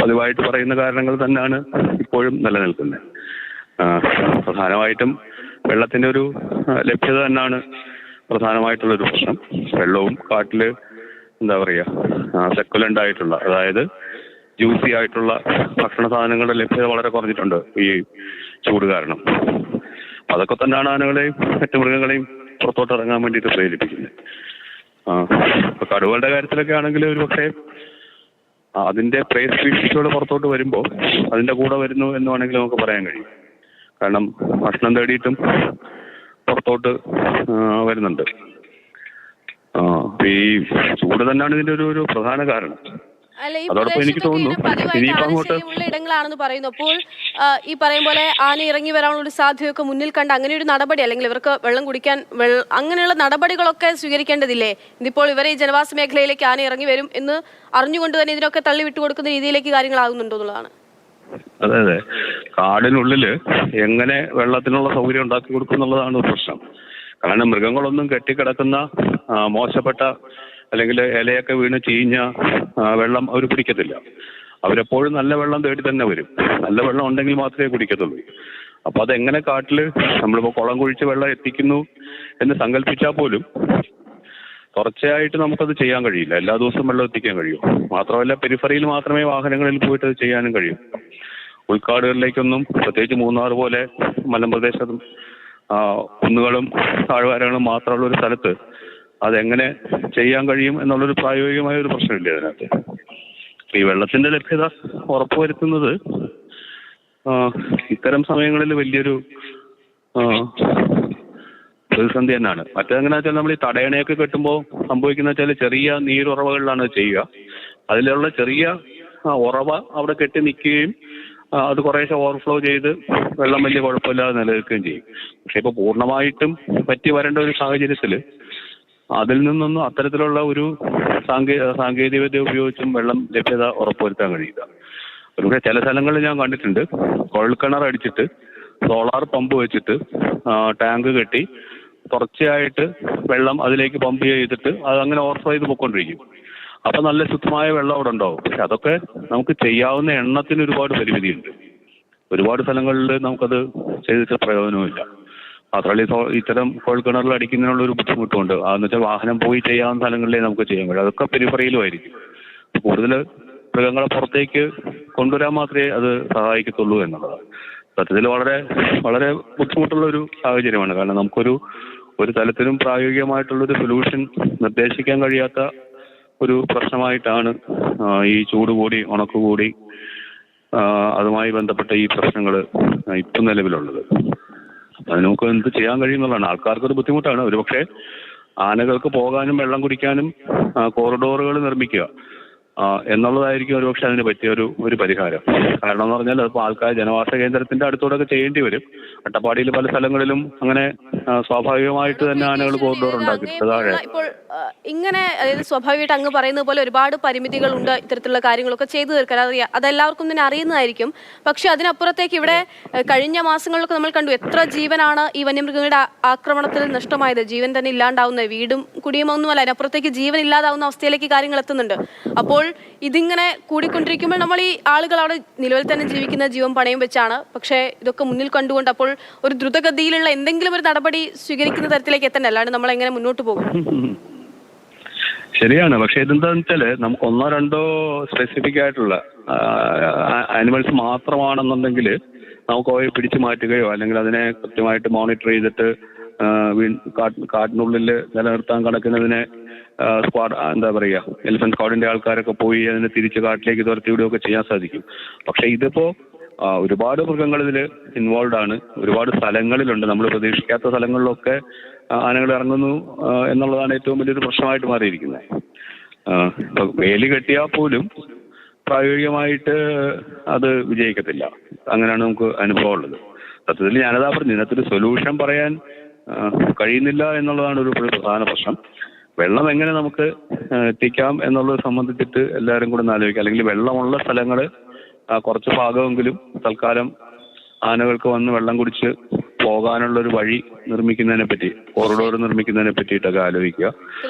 പതിവായിട്ട് പറയുന്ന കാരണങ്ങൾ തന്നെയാണ് ഇപ്പോഴും നിലനിൽക്കുന്നത്. പ്രധാനമായിട്ടും വെള്ളത്തിന്റെ ഒരു ലഭ്യത തന്നെയാണ് പ്രധാനമായിട്ടുള്ള ഒരു പ്രശ്നം. വെള്ളവും കാട്ടിൽ എന്താ പറയുക സെക്കുലന്റ് ആയിട്ടുള്ള അതായത് ജ്യൂസി ആയിട്ടുള്ള ഭക്ഷണ സാധനങ്ങളുടെ ലഭ്യത വളരെ കുറഞ്ഞിട്ടുണ്ട് ഈ ചൂട് കാരണം. അതൊക്കെ തന്നെയാണ് ആനകളെയും മറ്റു മൃഗങ്ങളെയും പുറത്തോട്ട് ഇറങ്ങാൻ വേണ്ടിയിട്ട് പ്രേരിപ്പിക്കുന്നത്. കടുവകളുടെ കാര്യത്തിലൊക്കെ ആണെങ്കിൽ ഒരു പക്ഷേ അതിന്റെ പ്രൈസ് ഫിക്സോട് പുറത്തോട്ട് വരുമ്പോൾ അതിന്റെ കൂടെ വരുന്നു എന്ന് വേണമെങ്കിൽ നമുക്ക് പറയാൻ കഴിയും. കാരണം ഭക്ഷണം തേടിയിട്ടും പുറത്തോട്ട് വരുന്നുണ്ട്. ഈ ചൂട് തന്നെയാണ് ഇതിന്റെ ഒരു ഒരു പ്രധാന കാരണം. അതോടൊപ്പം എനിക്ക് തോന്നുന്നു ഇനിയിപ്പോ അങ്ങോട്ട് ഇടങ്ങളാണെന്ന് പറയുന്നു. അപ്പോൾ ഈ പറയും പോലെ ആന ഇറങ്ങി വരാനുള്ള ഒരു സാധ്യതയൊക്കെ മുന്നിൽ കണ്ട് അങ്ങനെ ഒരു നടപടി അല്ലെങ്കിൽ ഇവർക്ക് വെള്ളം കുടിക്കാൻ അങ്ങനെയുള്ള നടപടികളൊക്കെ സ്വീകരിക്കേണ്ടതില്ലേ? ഇതിപ്പോൾ ഇവരെ ഈ ജനവാസ മേഖലയിലേക്ക് ആന ഇറങ്ങി വരും എന്ന് അറിഞ്ഞുകൊണ്ട് തന്നെ ഇതിനൊക്കെ തള്ളി വിട്ടുകൊടുക്കുന്ന രീതിയിലേക്ക് കാര്യങ്ങളാകുന്നുണ്ടോ എന്നുള്ളതാണ്. അതെ അതെ. കാടിനുള്ളിൽ എങ്ങനെ വെള്ളത്തിനുള്ള സൗകര്യം ഉണ്ടാക്കി കൊടുക്കും എന്നുള്ളതാണ് ഒരു പ്രശ്നം. കാരണം മൃഗങ്ങളൊന്നും കെട്ടിക്കിടക്കുന്ന മോശപ്പെട്ട അല്ലെങ്കിൽ ഇലയൊക്കെ വീണ് ചീഞ്ഞ വെള്ളം അവർ കുടിക്കത്തില്ല അവരെപ്പോഴും നല്ല വെള്ളം തേടി തന്നെ വരും. നല്ല വെള്ളം ഉണ്ടെങ്കിൽ മാത്രമേ കുടിക്കത്തുള്ളൂ. അപ്പൊ അതെങ്ങനെ കാട്ടിൽ നമ്മളിപ്പോ കുളം കുഴിച്ച് വെള്ളം എത്തിക്കുന്നു എന്ന് സങ്കല്പിച്ചാൽ പോലും തുടർച്ചയായിട്ട് നമുക്കത് ചെയ്യാൻ കഴിയില്ല. എല്ലാ ദിവസവും വെള്ളം എത്തിക്കാൻ കഴിയും. മാത്രമല്ല പെരിഫറിയിൽ മാത്രമേ വാഹനങ്ങളിൽ പോയിട്ട് അത് ചെയ്യാനും കഴിയും. ഉൾക്കാടുകളിലേക്കൊന്നും പ്രത്യേകിച്ച് മൂന്നാർ പോലെ മലമ്പ്രദേശത്തും കുന്നുകളും താഴ്വാരങ്ങളും മാത്രമുള്ള ഒരു സ്ഥലത്ത് അതെങ്ങനെ ചെയ്യാൻ കഴിയും എന്നുള്ളൊരു പ്രായോഗികമായ ഒരു പ്രശ്നമില്ല അതിനകത്ത് ഈ വെള്ളത്തിന്റെ ലഭ്യത ഉറപ്പുവരുത്തുന്നത് ഇത്തരം സമയങ്ങളിൽ വലിയൊരു പ്രതിസന്ധി തന്നെയാണ്. മറ്റേതെങ്ങനെ വെച്ചാൽ നമ്മൾ ഈ തടയണയൊക്കെ കെട്ടുമ്പോൾ സംഭവിക്കുന്ന വെച്ചാൽ ചെറിയ നീരുറവകളിലാണ് ചെയ്യുക. അതിലുള്ള ചെറിയ ഉറവ അവിടെ കെട്ടി നിൽക്കുകയും അത് കുറേശ്ശെ ഓവർഫ്ലോ ചെയ്ത് വെള്ളം വലിയ കുഴപ്പമില്ലാതെ നിലനിൽക്കുകയും ചെയ്യും. പക്ഷെ ഇപ്പോൾ പൂർണമായിട്ടും പറ്റി വരേണ്ട ഒരു സാഹചര്യത്തിൽ അതിൽ നിന്നൊന്നും അത്തരത്തിലുള്ള ഒരു സാങ്കേ സാങ്കേതികവിദ്യ ഉപയോഗിച്ചും വെള്ളം ലഭ്യത ഉറപ്പുവരുത്താൻ കഴിയില്ല ഒരുപക്ഷെ ചില സ്ഥലങ്ങളിൽ ഞാൻ കണ്ടിട്ടുണ്ട്. കുഴൽക്കിണർ അടിച്ചിട്ട് സോളാർ പമ്പ് വെച്ചിട്ട് ടാങ്ക് കെട്ടി തുടർച്ചയായിട്ട് വെള്ളം അതിലേക്ക് പമ്പ് ചെയ്തിട്ട് അത് അങ്ങനെ ഓവർഫ്ലോ ചെയ്ത് പൊയ്ക്കൊണ്ടിരിക്കും. അപ്പൊ നല്ല ശുദ്ധമായ വെള്ളം അവിടെ ഉണ്ടാവും. പക്ഷെ അതൊക്കെ നമുക്ക് ചെയ്യാവുന്ന എണ്ണത്തിന് ഒരുപാട് പരിമിതിയുണ്ട്. ഒരുപാട് സ്ഥലങ്ങളിൽ നമുക്കത് ചെയ്തിട്ട് പ്രയോജനവുമില്ല. മാത്രമല്ല ഇത്തരം കുഴൽക്കിണറിൽ അടിക്കുന്നതിനുള്ള ഒരു ബുദ്ധിമുട്ടുണ്ട്. അതെന്ന് വെച്ചാൽ വാഹനം പോയി ചെയ്യാവുന്ന സ്ഥലങ്ങളിലേ നമുക്ക് ചെയ്യാൻ കഴിയും അതൊക്കെ പെരിഫറിയിലും ആയിരിക്കും. കൂടുതൽ മൃഗങ്ങളെ പുറത്തേക്ക് കൊണ്ടുവരാൻ മാത്രമേ അത് സഹായിക്കത്തുള്ളൂ എന്നുള്ളതാണ്. സത്യത്തിൽ വളരെ വളരെ ബുദ്ധിമുട്ടുള്ള ഒരു സാഹചര്യമാണ്. കാരണം നമുക്കൊരു ഒരു തലത്തിലും പ്രായോഗികമായിട്ടുള്ള ഒരു സൊല്യൂഷൻ നിർദ്ദേശിക്കാൻ കഴിയാത്ത ഒരു പ്രശ്നമായിട്ടാണ് ഈ ചൂട് കൂടി ഉണക്ക് കൂടി അതുമായി ബന്ധപ്പെട്ട ഈ പ്രശ്നങ്ങൾ ഇപ്പം നിലവിലുള്ളത്. അത് നമുക്ക് എന്ത് ചെയ്യാൻ ആൾക്കാർക്ക് ആൾക്കാർക്കൊരു ബുദ്ധിമുട്ടാണ്. ഒരുപക്ഷെ ആനകൾക്ക് പോകാനും വെള്ളം കുടിക്കാനും കോറിഡോറുകൾ നിർമ്മിക്കുക. എന്നുള്ളതായിരിക്കും ഒരുപക്ഷെ അതിന് പറ്റിയ ഒരു ഒരു പരിഹാരം. കാരണം എന്ന് പറഞ്ഞാൽ അതിപ്പോൾ ആൾക്കാർ ജനവാസ കേന്ദ്രത്തിന്റെ അടുത്തൂടെ ഒക്കെ ചെയ്യേണ്ടി വരും. അട്ടപ്പാടിയിൽ പല സ്ഥലങ്ങളിലും അങ്ങനെ സ്വാഭാവികമായിട്ട് തന്നെ ആനകൾ കോറിഡോർ ഉണ്ടാക്കിയിട്ടുണ്ട് താഴെ ഇപ്പോൾ ഇങ്ങനെ അതായത് സ്വാഭാവികമായിട്ട് അങ്ങ് പറയുന്നത് പോലെ ഒരുപാട് പരിമിതികളുണ്ട് ഇത്തരത്തിലുള്ള കാര്യങ്ങളൊക്കെ ചെയ്തു തീർക്കാൻ. അറിയാം അതെല്ലാവർക്കും തന്നെ അറിയുന്നതായിരിക്കും. പക്ഷെ അതിനപ്പുറത്തേക്ക് ഇവിടെ കഴിഞ്ഞ മാസങ്ങളിലൊക്കെ നമ്മൾ കണ്ടു എത്ര ജീവനാണ് ഈ വന്യമൃഗങ്ങളുടെ ആക്രമണത്തിൽ നഷ്ടമായത്. ജീവൻ തന്നെ ഇല്ലാണ്ടാവുന്നത്. വീടും കുടിയും ഒന്നുമല്ല അതിനപ്പുറത്തേക്ക് ജീവൻ ഇല്ലാതാവുന്ന അവസ്ഥയിലേക്ക് കാര്യങ്ങൾ എത്തുന്നുണ്ട്. അപ്പോൾ ഇതിങ്ങനെ കൂടിക്കൊണ്ടിരിക്കുമ്പോൾ നമ്മൾ ഈ ആളുകൾ അവിടെ നിലവിൽ തന്നെ ജീവിക്കുന്ന ജീവൻ പണയം വെച്ചാണ്. പക്ഷേ ഇതൊക്കെ മുന്നിൽ കണ്ടുകൊണ്ട് അപ്പോൾ ഒരു ദ്രുതഗതിയിലുള്ള എന്തെങ്കിലും ഒരു നടപടി സ്വീകരിക്കുന്ന തരത്തിലേക്ക് എത്തണ്ട? അല്ലാണ്ട് നമ്മൾ എങ്ങനെ മുന്നോട്ട് പോകും? ശരിയാണ്. പക്ഷെ ഇതെന്താന്ന് വെച്ചാൽ നമുക്ക് ഒന്നോ രണ്ടോ സ്പെസിഫിക് ആയിട്ടുള്ള ആനിമൽസ് മാത്രമാണെന്നുണ്ടെങ്കിൽ നമുക്ക് അവയെ പിടിച്ചു മാറ്റുകയോ അല്ലെങ്കിൽ അതിനെ കൃത്യമായിട്ട് മോണിറ്റർ ചെയ്തിട്ട് കാട്ടിനുള്ളിൽ നിലനിർത്താൻ കണക്കുന്നതിനെ സ്ക്വാഡ് എന്താ പറയുക എലിഫന്റ് സ്ക്വാഡിന്റെ ആൾക്കാരൊക്കെ പോയി അതിനെ തിരിച്ച് കാട്ടിലേക്ക് തുരത്തി വിടുകയൊക്കെ ചെയ്യാൻ സാധിക്കും. പക്ഷെ ഇതിപ്പോ ഒരുപാട് മൃഗങ്ങൾ ഇതിൽ ഇൻവോൾവ് ആണ്. ഒരുപാട് സ്ഥലങ്ങളിലുണ്ട്. നമ്മൾ പ്രതീക്ഷിക്കാത്ത സ്ഥലങ്ങളിലൊക്കെ ആനകൾ ഇറങ്ങുന്നു എന്നുള്ളതാണ് ഏറ്റവും വലിയൊരു പ്രശ്നമായിട്ട് മാറിയിരിക്കുന്നത്. വേലി കെട്ടിയാൽ പോലും പ്രായോഗികമായിട്ട് അത് വിജയിക്കത്തില്ല. അങ്ങനെയാണ് നമുക്ക് അനുഭവം ഉള്ളത്. സത്യത്തിൽ ഞാനതാ പറഞ്ഞു ഇതിനകത്തൊരു സൊല്യൂഷൻ പറയാൻ കഴിയുന്നില്ല എന്നുള്ളതാണ് ഒരു പ്രധാന പ്രശ്നം. വെള്ളം എങ്ങനെ നമുക്ക് എത്തിക്കാം എന്നുള്ളത് സംബന്ധിച്ചിട്ട് എല്ലാവരും കൂടെ ഒന്ന് അല്ലെങ്കിൽ വെള്ളമുള്ള സ്ഥലങ്ങൾ കുറച്ച് ഭാഗമെങ്കിലും തൽക്കാലം ആനകൾക്ക് വന്ന് വെള്ളം കുടിച്ച് പോകാനുള്ള ഒരു വഴി നിർമ്മിക്കുന്നതിനെ പറ്റി കോറിഡോർ നിർമ്മിക്കുന്നതിനെ പറ്റിയിട്ടൊക്കെ ആലോചിക്കുക.